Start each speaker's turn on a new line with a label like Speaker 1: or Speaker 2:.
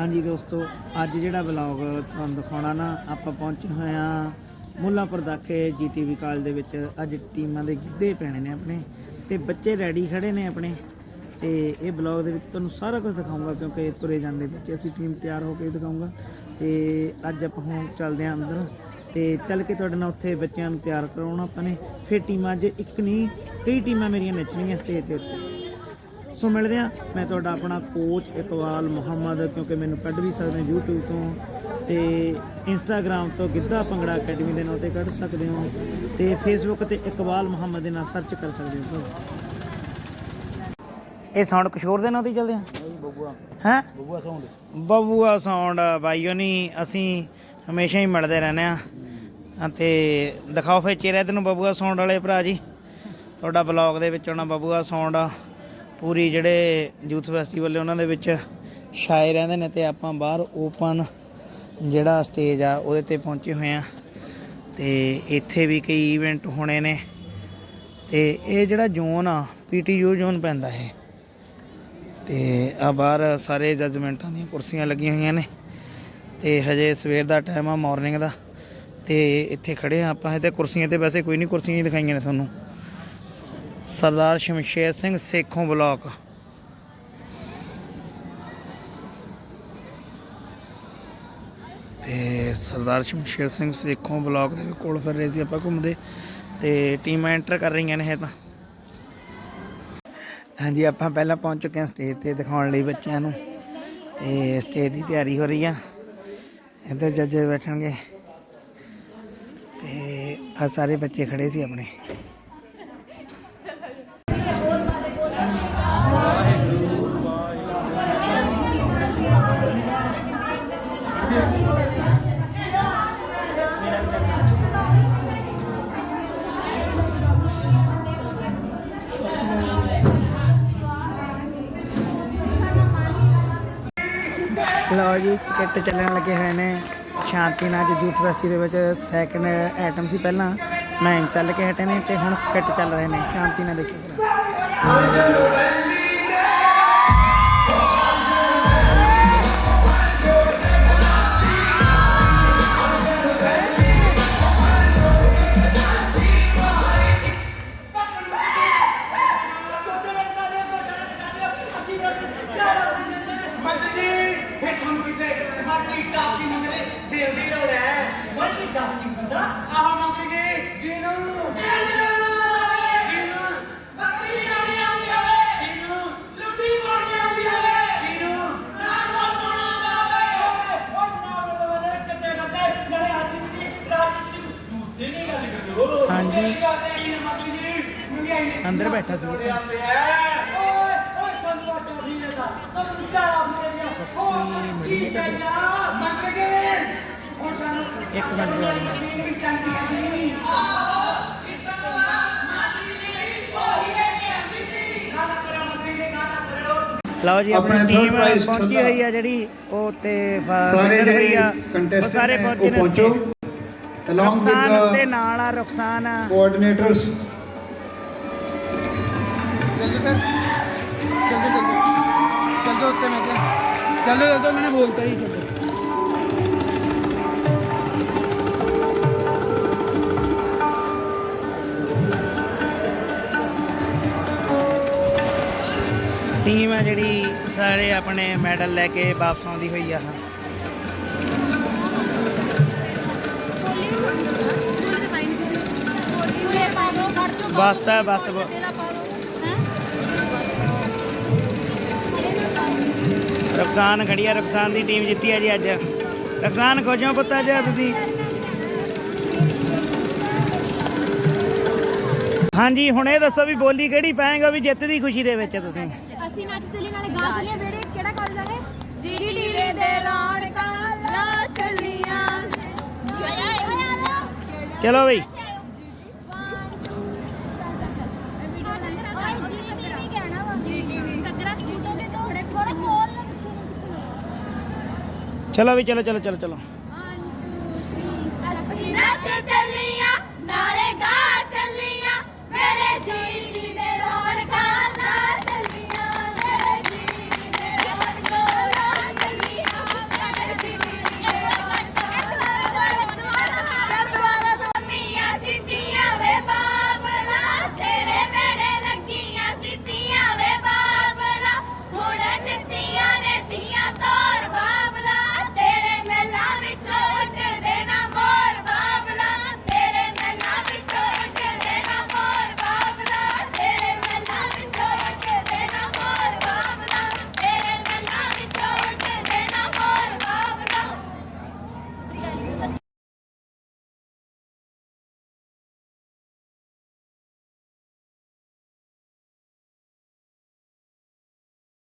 Speaker 1: ਹਾਂਜੀ ਦੋਸਤੋ, ਅੱਜ ਜਿਹੜਾ ਵਲੌਗ ਤੁਹਾਨੂੰ ਦਿਖਾਉਣਾ ਨਾ, ਆਪਾਂ ਪਹੁੰਚੇ ਹੋਏ ਆ ਮੁੱਲਾਂਪੁਰ ਦਾਖੇ ਜੀਟੀਵੀ ਕਾਲਜ ਦੇ ਵਿੱਚ। ਅੱਜ ਟੀਮਾਂ ਦੇ ਗਿੱਧੇ ਪੈਣੇ ਨੇ ਆਪਣੇ ਤੇ ਬੱਚੇ ਰੈਡੀ ਖੜੇ ਨੇ ਆਪਣੇ। ਤੇ ਇਹ ਵਲੌਗ ਦੇ ਵਿੱਚ ਤੁਹਾਨੂੰ ਸਾਰਾ ਕੁਝ ਦਿਖਾਉਂਗਾ ਕਿਉਂਕਿ ਤੁਰੇ ਜਾਂਦੇ ਬੱਚੇ। ਅਸੀਂ ਟੀਮ ਤਿਆਰ ਹੋ ਕੇ ਦਿਖਾਉਂਗਾ ਤੇ ਅੱਜ ਆਪਾਂ ਹੁਣ ਚੱਲਦੇ ਆਂ ਅੰਦਰ। ਤੇ ਚੱਲ ਕੇ ਤੁਹਾਡੇ ਨਾਲ ਉੱਥੇ ਬੱਚਿਆਂ ਨੂੰ ਤਿਆਰ ਕਰਾਉਣਾ ਆਪਾਂ ਨੇ। ਫਿਰ ਟੀਮਾਂ 'ਚ ਇੱਕ ਨਹੀਂ ਕਈ ਟੀਮਾਂ ਮੇਰੀਆਂ ਨੱਚਣੀਆਂ ਸਟੇਜ ਦੇ ਉੱਤੇ। ਸੋ ਮਿਲਦੇ ਆ ਮੈਂ ਤੁਹਾਡਾ ਆਪਣਾ ਕੋਚ ਇਕਬਾਲ ਮੁਹੰਮਦ ਕਿਉਂਕਿ ਮੈਨੂੰ ਕੱਢ ਵੀ ਸਕਦੇ ਹੋ YouTube ਤੋਂ ਤੇ Instagram ਤੋਂ ਗਿੱਧਾ ਭੰਗੜਾ ਅਕੈਡਮੀ ਦੇ ਨਾਂ ਤੇ ਕੱਢ ਸਕਦੇ ਹੋ ਤੇ Facebook ਤੇ ਇਕਬਾਲ ਮੁਹੰਮਦ ਦੇ ਨਾਲ ਸਰਚ ਕਰ ਸਕਦੇ ਹੋ। ਇਹ ਸਾਊਂਡ ਕਿਸ਼ੋਰ ਦੇ ਨਾਂ ਤੇ ਚੱਲਦੇ ਆ?
Speaker 2: ਬਬੂਆ।
Speaker 1: ਹੈ?
Speaker 2: ਬਬੂਆ ਸਾਊਂਡ
Speaker 1: ਬਬੂਆ ਸਾਊਂਡ ਬਾਈਓ ਨਹੀਂ ਅਸੀਂ ਹਮੇਸ਼ਾ ਹੀ ਮਿਲਦੇ ਰਹਿੰਦੇ ਆ ਅਤੇ ਦਿਖਾਓ ਫੇ ਚਿਹਰੇ ਤੈਨੂੰ ਬਬੂਆ ਸਾਊਂਡ ਵਾਲੇ ਭਰਾ ਜੀ। ਤੁਹਾਡਾ ਬਲੌਗ ਦੇ ਵਿੱਚ ਆਉਣਾ ਬਬੂਆ ਸਾਊਂਡ ਪੂਰੀ ਜਿਹੜੇ ਯੂਥ ਫੈਸਟੀਵਲ ਨੇ ਉਹਨਾਂ ਦੇ ਵਿੱਚ ਛਾਏ ਰਹਿੰਦੇ ਨੇ ਤੇ ਆਪਾਂ ਬਾਹਰ ਓਪਨ ਜਿਹੜਾ ਸਟੇਜ ਆ ਉਹਦੇ ਤੇ ਪਹੁੰਚੇ ਹੋਏ ਆ ਤੇ ਇੱਥੇ ਵੀ ਕਈ ਇਵੈਂਟ ਹੋਣੇ ਨੇ। ਤੇ ਇਹ ਜਿਹੜਾ ਜ਼ੋਨ ਆ, ਪੀਟੀਯੂ ਜ਼ੋਨ ਪੈਂਦਾ ਇਹ। ਤੇ ਆ ਬਾਹਰ ਸਾਰੇ ਜੱਜਮੈਂਟਾਂ ਦੀਆਂ ਕੁਰਸੀਆਂ ਲੱਗੀਆਂ ਹੋਈਆਂ ਨੇ। ਤੇ ਹਜੇ ਸਵੇਰ ਦਾ ਟਾਈਮ ਆ ਮਾਰਨਿੰਗ ਦਾ। ਤੇ ਇੱਥੇ ਖੜੇ ਆ ਆਪਾਂ, ਇਹ ਤੇ ਕੁਰਸੀਆਂ ਤੇ ਵੈਸੇ ਕੋਈ ਨਹੀਂ ਕੁਰਸੀਆਂ ਹੀ ਦਿਖਾਈਆਂ ਨੇ ਤੁਹਾਨੂੰ। ਸਰਦਾਰ ਸ਼ਮਸ਼ੇਰ ਸਿੰਘ ਸੇਖੋਂ ਬਲਾਕ। ਤੇ ਸਰਦਾਰ ਸ਼ਮਸ਼ੇਰ ਸਿੰਘ ਸੇਖੋਂ ਬਲਾਕ ਦੇ ਕੋਲ ਫਿਰ ਰਹੇ ਸੀ ਆਪਾਂ ਘੁੰਮਦੇ, ਤੇ ਟੀਮਾਂ ਐਂਟਰ ਕਰ ਰਹੀਆਂ ਨੇ ਇਹ ਤਾਂ। ਹਾਂਜੀ, ਆਪਾਂ ਪਹਿਲਾਂ ਪਹੁੰਚ ਚੁੱਕੇ ਹਾਂ ਸਟੇਜ ਤੇ ਦਿਖਾਉਣ ਲਈ ਬੱਚਿਆਂ ਨੂੰ। ਤੇ ਸਟੇਜ ਦੀ ਤਿਆਰੀ ਹੋ ਰਹੀ ਆ। ਇੱਧਰ ਜੱਜ ਬੈਠਣਗੇ। ਤੇ ਆ ਸਾਰੇ ਬੱਚੇ ਖੜੇ ਸੀ ਆਪਣੇ। ਲਓ ਜੀ, ਸਕਿੱਟ ਚੱਲਣ ਲੱਗੇ ਹੋਏ ਨੇ। ਸ਼ਾਂਤੀ ਨਾਲ ਅੱਜ ਯੂਥ ਫੈਸਟੀ ਦੇ ਵਿੱਚ ਸੈਕੰਡ ਆਈਟਮ ਸੀ ਪਹਿਲਾਂ। ਮੈਂ ਚੱਲ ਕੇ ਹਟੇ ਨੇ ਤੇ ਹੁਣ ਸਕਿੱਟ ਚੱਲ ਰਹੇ ਨੇ। ਸ਼ਾਂਤੀ ਨਾਲ ਦੇਖਿਓ।
Speaker 3: ਫਿਰ ਤੁਹਾਨੂੰ ਕਿਤੇ ਮਾਤਰੀ ਟਾਪੀ ਮੰਗਦੇ ਦੇਵ ਦੀ ਲੋੜ ਹੈ ਮੰਤਰੀ ਟਾਪੀ ਮੰਗਦਾ ਆਹ ਮੰਤਰੀ ਜੀ ਨਾਮ ਪਾਉਣਾ ਆਉਂਦਾ ਹੋਵੇ ਉਹ ਨਾਲੇ ਦੀ ਰਾਜਨੀਤੀ ਦੂਤੇ ਨਹੀਂ ਗੱਲ ਕਰੋ
Speaker 1: ਹਾਂਜੀ।
Speaker 3: ਮੰਗਿਆਈ
Speaker 1: ਅੰਦਰ ਬੈਠਾ ਸੀ।
Speaker 3: ਓਏ ਓਏ ਕੰਦਵਾ ਟੋਰੀ ਨੇ ਦਾ ਤੂੰ ਵਿਚਾਰਾ ਮੇਰੇ ਹੋ ਕੀ ਚਾਹੀਦਾ ਮੰਤਰੀ ਜੀ ਹੁਣ ਸਾਨੂੰ
Speaker 1: ਇੱਕ ਮਿੰਟ ਬੁਲਾ
Speaker 3: ਨਹੀਂ
Speaker 1: ਲਓ ਜੀ ਆਪਣੀ ਟੀਮ ਪਹੁੰਚੀ। ਹੋਈ ਆ ਜਿਹੜੀ ਉਹ ਤੇ
Speaker 4: ਸਾਰੇ। ਜਿਹੜੇ
Speaker 1: ਸਾਰੇ ਪਹੁੰਚੇ ਰੁਖਸਾਨ
Speaker 4: with
Speaker 1: ਦੇ ਨਾਲ ਆ ਰੁਖਸਾਨ ਆ।
Speaker 4: coordinators
Speaker 2: ਚੱਲ ਸਰ। ਚੱਲ ਚੱਲ। ਉੱਤੇ ਮੈਂ ਕਿਹਾ ਚੱਲ ਚੱਲ ਉਹਨਾਂ ਨੇ ਬੋਲਤਾ ਹੀ ਚੱਲ
Speaker 1: ਟੀਮ ਆ ਜਿਹੜੀ ਸਾਰੇ ਆਪਣੇ ਮੈਡਲ ਲੈ ਕੇ ਵਾਪਸ ਆਉਂਦੀ ਹੋਈ ਆ ਬਸ ਹੈ ਬਸ ਰੁਖਸਾਨ ਖੜੀ ਆ ਰੁਖਸਾਨ ਦੀ ਟੀਮ ਜਿੱਤੀ ਹੈ ਜੀ ਅੱਜ। ਰੁਖਸਾਨ ਖੋਜੋ ਪੁੱਤ ਅੱਜ ਤੁਸੀਂ। ਹਾਂਜੀ ਹੁਣ ਇਹ ਦੱਸੋ ਵੀ ਬੋਲੀ ਕਿਹੜੀ ਪਾਏਗਾ ਵੀ ਜਿੱਤ ਦੀ ਖੁਸ਼ੀ ਦੇ ਵਿੱਚ ਤੁਸੀਂ?
Speaker 5: ਅਸੀਂ ਨੱਚ ਚੱਲੀ ਨਾਲੇ ਗਾ ਚੱਲੀਏ ਬੇੜੇ ਕਿਹੜਾ ਕਾਲਜ ਆ ਇਹ? ਜੀਡੀ ਟੀਵੀ ਦੇ ਰੌਣਕਾਂ ਲਾ ਚੱਲੀਆਂ।
Speaker 1: ਚਲੋ ਬਈ। ਚਲੋ ਵੀ ਚਲੋ ਚਲੋ ਚਲੋ ਚਲੋ